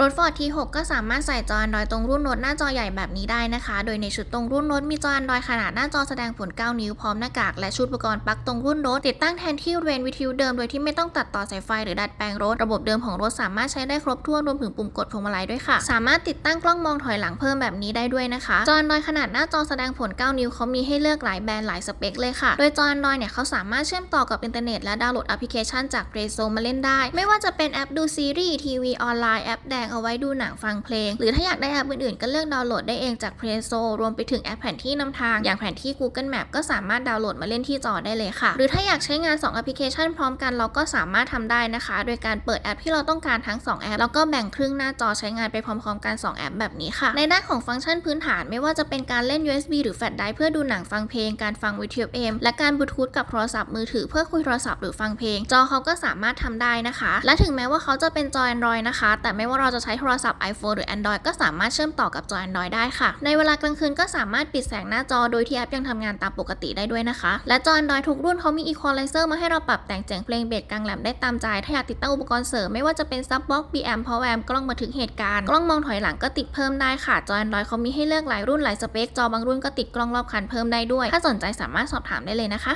รถ Ford T6 ก็สามารถใส่จอ Android ตรงรุ่นรถหน้าจอใหญ่แบบนี้ได้นะคะ โดยในชุดตรงรุ่นรถมีจอ Android ขนาดหน้าจอแสดงผล 9 นิ้วพร้อมหน้ากาก และชุดอุปกรณ์ปลั๊กตรงรุ่นรถ ติดตั้งแทนที่เรนวิทยุเดิมโดยที่ไม่ต้องตัดต่อสายไฟหรือดัดแปลงรถ ระบบเดิมของรถสามารถใช้ได้ครบถ้วนรวมถึงปุ่มกดพวงมาลัยด้วยค่ะ สามารถติดตั้งกล้องมองถอยหลังเพิ่มแบบนี้ได้ด้วยนะคะ จอ Android ขนาดหน้าจอแสดงผล 9 นิ้วเขามีให้เลือกหลายแบรนด์หลายสเปคเลยค่ะ โดยจอ Android เนี่ยเขาสามารถเชื่อมต่อกับอินเทอร์เน็ตและดาวน์โหลดแอปพลิเคชันจาก Play Store มาเล่นได้ ไม่ว่าจะเป็นแอปดูซีรีส์ทีวีออนไลน์แอปแดงเอาไว้ดูหนังฟังเพลง หรือถ้าอยากได้แอปอื่นๆ ก็เลือกดาวน์โหลดได้เองจาก Play Store รวมไปถึงแอปแผนที่นำทาง อย่างแผนที่ Google Map ก็สามารถดาวน์โหลดมาเล่นที่จอได้เลยค่ะ หรือถ้าอยากใช้งาน2แอปพลิเคชันพร้อมกันเราก็สามารถทำได้นะคะ โดยการเปิดแอปที่เราต้องการทั้ง 2 แอป แล้วก็แบ่งครึ่งหน้าจอใช้งานไปพร้อมๆกัน 2 แอปแบบนี้ค่ะ ในด้านของฟังก์ชันพื้นฐานไม่ว่าจะเป็นการเล่น USB หรือแฟลชไดร์เพื่อดูหนังฟังเพลง การฟังวิทยุ FM และการบลูทูธกับโทรศัพท์มือถือเพื่อคุยโทรศัพท์หรือฟังเพลง จอเขาก็สามารถทำได้นะคะ และถึงแม้ว่าเขาจะเป็นจอ Android นะคะ แต่ไม่ว่าเราจะใช้โทรศัพท์ iPhone หรือ Android ก็สามารถเชื่อมต่อกับจอ Android ได้ค่ะ ในเวลากลางคืนก็สามารถปิดแสงหน้าจอโดยที่แอปยังทำงานตามปกติได้ด้วยนะคะ และจอ Android ทุกรุ่นเขามี Equalizer มาให้เราปรับแต่งเสียงเพลงเบสกลางแหลมได้ตามใจ ถ้าอยากติดตั้งอุปกรณ์เสริมไม่ว่าจะเป็น Subbox BM Power Amp กล้องบันทึกเหตุการณ์กล้องมองถอยหลังก็ติดเพิ่มได้ค่ะจอ Android เขามีให้เลือกหลายรุ่นหลายสเปคจอบางรุ่นก็ติดกล้องรอบคันเพิ่มได้ด้วย ถ้าสนใจสามารถสอบถามได้เลยนะคะ